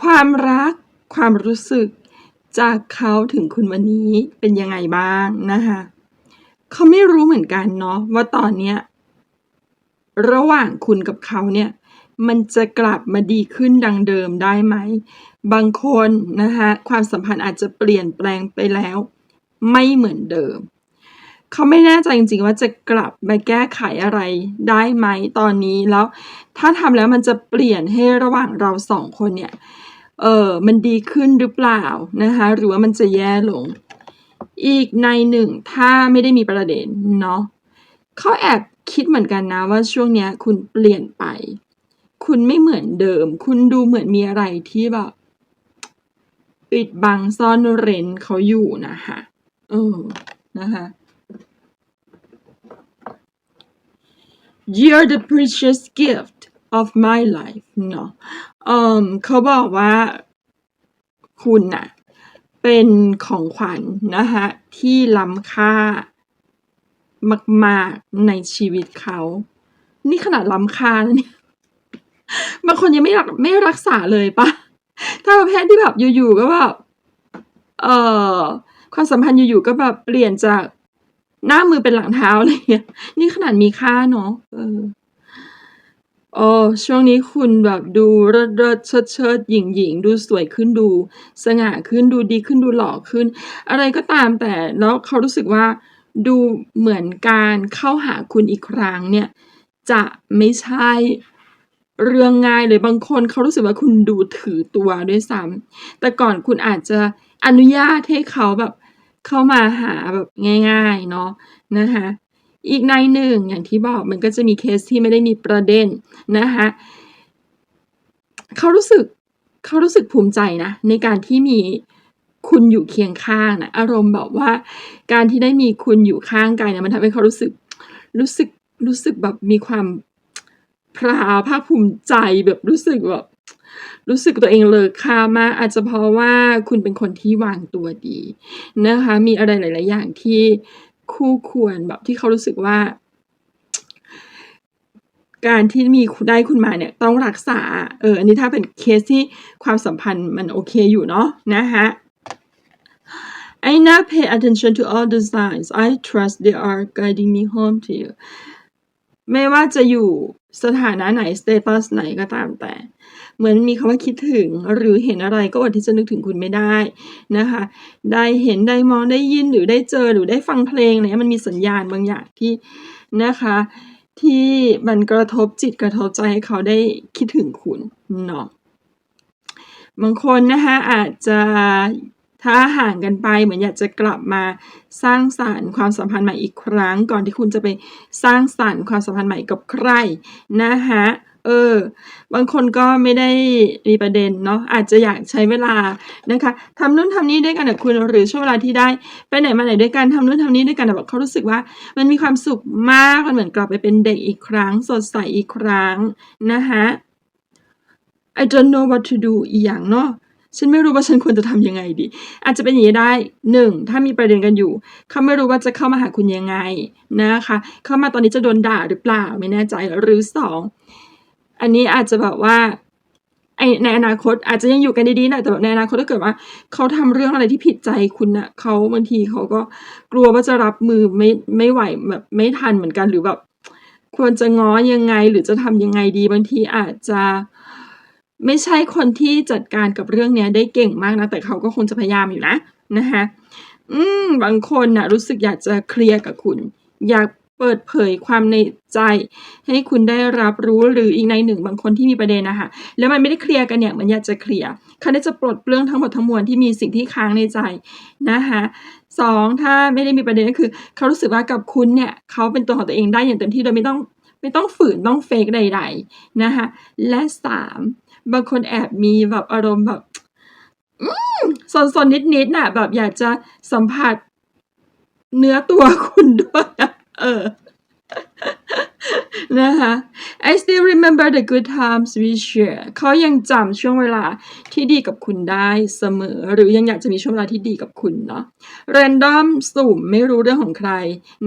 ความรัก ความรู้สึก จากเขาถึงคุณวันนี้เป็นยังไงบ้างนะคะเขาไม่รู้เหมือนกันเนาะว่าตอนเนี้ยระหว่างคุณกับเขาเนี่ย มันจะกลับมาดีขึ้นดังเดิมได้ไหม บางคนนะคะความสัมพันธ์อาจจะเปลี่ยนแปลงไปแล้ว ไม่เหมือนเดิม เขาไม่แน่ใจจริงๆว่าจะกลับมาแก้ไขอะไรได้ไหมตอนนี้แล้ว ถ้าทำแล้วมันจะเปลี่ยนให้ระหว่างเราสองคนเนี่ยเออมันดีขึ้นหรือเปล่านะคะหรือว่ามันจะแย่ลง อีกในหนึ่งถ้าไม่ได้มีประเด็นเนาะเขาแอบคิดเหมือนกันนะว่าช่วงเนี้ยคุณเปลี่ยนไป คุณไม่เหมือนเดิม คุณดูเหมือนมีอะไรที่แบบปิดบังซ่อนเร้นเขาอยู่นะคะเออนะคะ You're the precious gift of my life เนาะเอ่อเขาบอกว่าคุณน่ะเป็นของขวัญนะคะที่ล้ำค่ามาก ๆ ในชีวิตเขา นี่ขนาดล้ำค่าเนี่ยบางคนยังไม่รักไม่รักษาเลยปะถ้าประเภทที่แบบอยู่ ๆ ก็แบบเอ่อความสัมพันธ์อยู่ ๆ ก็แบบเปลี่ยนจาก หน้ามือเป็นหลังเท้าอะไรเงี้ย นี่ขนาดมีค่าเนาะเออเออช่วงนี้คุณแบบดูเลิศๆเชิดๆหยิ่งดูสวยขึ้นดู สง่าขึ้นดูดีขึ้นดูหล่อขึ้น อะไรก็ตามแต่แล้วเขารู้สึกว่าดูเหมือนการเข้าหาคุณอีกครั้งเนี่ย จะไม่ใช่เรื่องง่ายเลยบางคนเขารู้สึกว่าคุณดูถือตัวด้วยซ้ำแต่ก่อนคุณอาจจะอนุญาตให้เขาแบบ เข้ามาหาแบบง่าย ๆ เนาะนะคะอีกในหนึ่งอย่างที่บอกมันก็จะมีเคสที่ไม่ได้มีประเด็นนะคะเขารู้สึกเขารู้สึกภูมิใจนะในการที่มีคุณอยู่เคียงข้างนะอารมณ์แบบว่า การที่ได้มีคุณอยู่ข้างกายเนี่ยมันทำให้เขารู้สึกรู้สึกรู้สึกแบบมีความพราวภาคภูมิใจแบบรู้สึกแบบ รู้สึกตัวเองเลอค่ามาก อาจจะเพราะว่าคุณเป็นคนที่วางตัวดีนะคะ มีอะไรหลาย ๆ อย่างที่คู่ควรแบบที่เขารู้สึกว่า การที่มีได้คุณมาเนี่ยต้องรักษา เออ อันนี้ถ้าเป็นเคสที่ความสัมพันธ์มันโอเคอยู่เนาะนะคะ I now pay attention to all the signs I trust they are guiding me home to you ไม่ว่าจะอยู่ สถานะไหนสเตตัสไหนก็ตามแต่ เหมือนมีคำว่าคิดถึง หรือเห็นอะไรก็อดที่จะนึกถึงคุณไม่ได้นะคะ ได้เห็นได้มองได้ยินหรือได้เจอหรือได้ฟังเพลงไรเงี้ยมันมีสัญญาณบางอย่างที่นะคะที่มันกระทบจิตกระทบใจให้เขาได้คิดถึงคุณเนาะบางคนนะคะอาจจะ ถ้าห่างกันไปเหมือนอยากจะกลับมาสร้างสรรค์ความสัมพันธ์ใหม่อีกครั้ง ก่อนที่คุณจะไปสร้างสรรค์ความสัมพันธ์ใหม่กับใครนะคะเออบางคนก็ไม่ได้มีประเด็นเนาะอาจจะอยากใช้เวลานะคะทำนู่นทำนี่ด้วยกันกับคุณหรือช่วงเวลาที่ได้ไปไหนมาไหนด้วยกันทำนู่นทำนี่ด้วยกันแต่แบบเขารู้สึกว่า มันมีความสุขมากมันเหมือนกลับไปเป็นเด็กอีกครั้ง สดใสอีกครั้งนะคะ I don't know what to do อีกอย่างเนาะ ฉันไม่รู้ว่าฉันควรจะทำยังไงดี อาจจะเป็นอย่างนี้ได้หนึ่งถ้ามีประเด็นกันอยู่ เขาไม่รู้ว่าจะเข้ามาหาคุณยังไงนะคะ เข้ามาตอนนี้จะโดนด่าหรือเปล่าไม่แน่ใจหรือสองอันนี้อาจจะแบบว่าในอนาคตอาจจะยังอยู่กันดีๆนะแต่แบบในอนาคตถ้าเกิดว่า เขาทำเรื่องอะไรที่ผิดใจคุณนะเขาบางทีเขาก็กลัวว่าจะรับมือไม่ไม่ไหวแบบไม่ทันเหมือนกันหรือแบบควรจะง้อยังไงหรือจะทำยังไงดีบางทีอาจจะ ไม่ใช่คนที่จัดการกับเรื่องเนี้ยได้เก่งมากนะ แต่เขาก็คงจะพยายามอยู่นะนะคะอืมบางคนน่ะรู้สึกอยากจะเคลียร์กับคุณ อยากเปิดเผยความในใจ ให้คุณได้รับรู้หรืออีกในหนึ่งบางคนที่มีประเด็นนะคะแล้วมันไม่ได้เคลียร์กันเนี่ยมันอยากจะเคลียร์เขาได้จะปลดเปลื้องทั้งหมดทั้งมวลที่มีสิ่งที่ค้างในใจนะคะสองถ้าไม่ได้มีประเด็นก็คือ เขารู้สึกว่ากับคุณเนี่ยเขาเป็นตัวของตัวเองได้อย่างเต็มที่โดยไม่ต้อง ไม่ต้องฝืนต้องเฟกใด ๆ นะคะและสามบางคนแอบมีแบบอารมณ์แบบซนสนิดๆน่ะ แบบอยากจะสัมผัสเนื้อตัวคุณด้วย เออ นะคะ I still remember the good times we share เขายังจำช่วงเวลาที่ดีกับคุณได้เสมอ หรือยังอยากจะมีช่วงเวลาที่ดีกับคุณเนาะ Random สุ่มไม่รู้เรื่องของใคร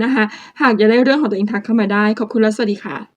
นะคะ หากอยากได้เรื่องของตัวเองทักเข้ามาได้ ขอบคุณและสวัสดีค่ะ